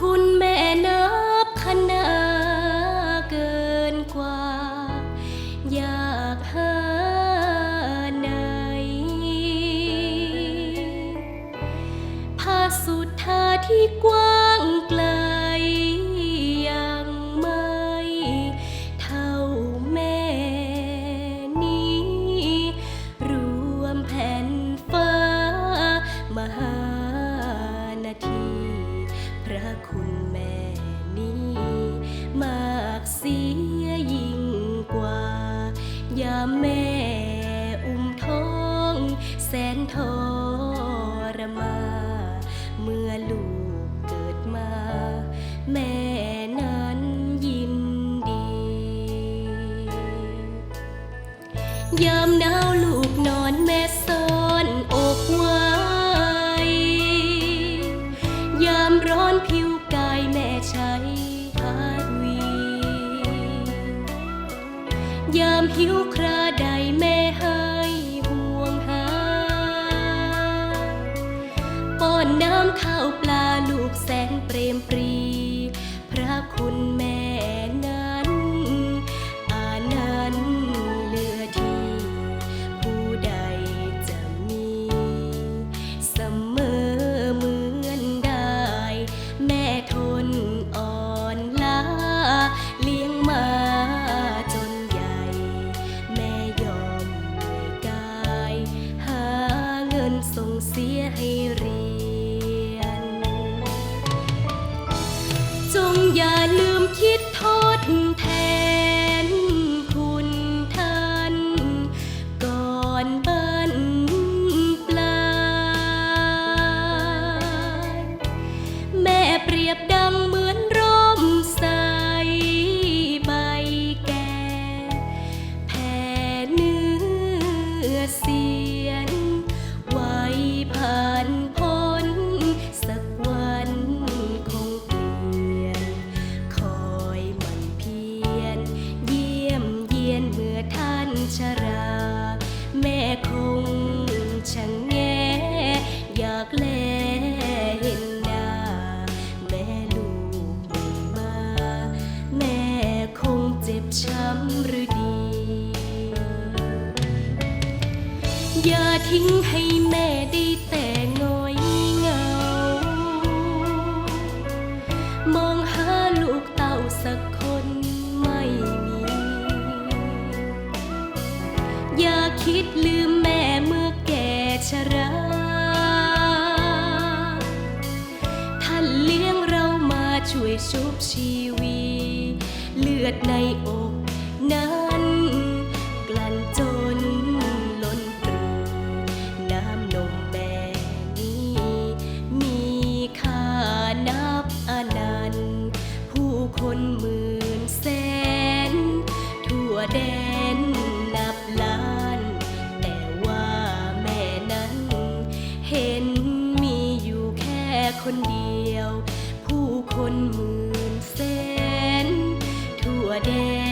คุณแม่นับคณาเกินกว่า อยากหาไหนพาสุดท้าที่กว้า สียยิ่งกว่า ยามแม่อุ้มท้อง แสนทรมา เมื่อลูกเกิดมา แม่นั้นยินดี ยามหนาวลูกนอนแม่ ยามหิวคราใดแม่ให้ห่วงหา ป้อนน้ำข้าวปลาลูกแสนเปรมปรี พระคุณแม่ อย่าลืมคิดทดแทนคุณท่านก่อนบันปลายแม่เปรียบดังเหมือนร่มใสใบแก่แผ่เนื้อเสี อย่าทิ้งให้แม่ได้แต่งอยเหงา มองหาลูกเต่าสักคนไม่มี อย่าคิดลืมแม่เมื่อแก่ชรา ท่านเลี้ยงเรามาช่วยชุบชีวี เลือดในอก นนับล้าน แต่ว่าแม่นั้น เห็นมีอยู่แค่คนเดียว ผู้คนหมื่นแสนทั่วแดน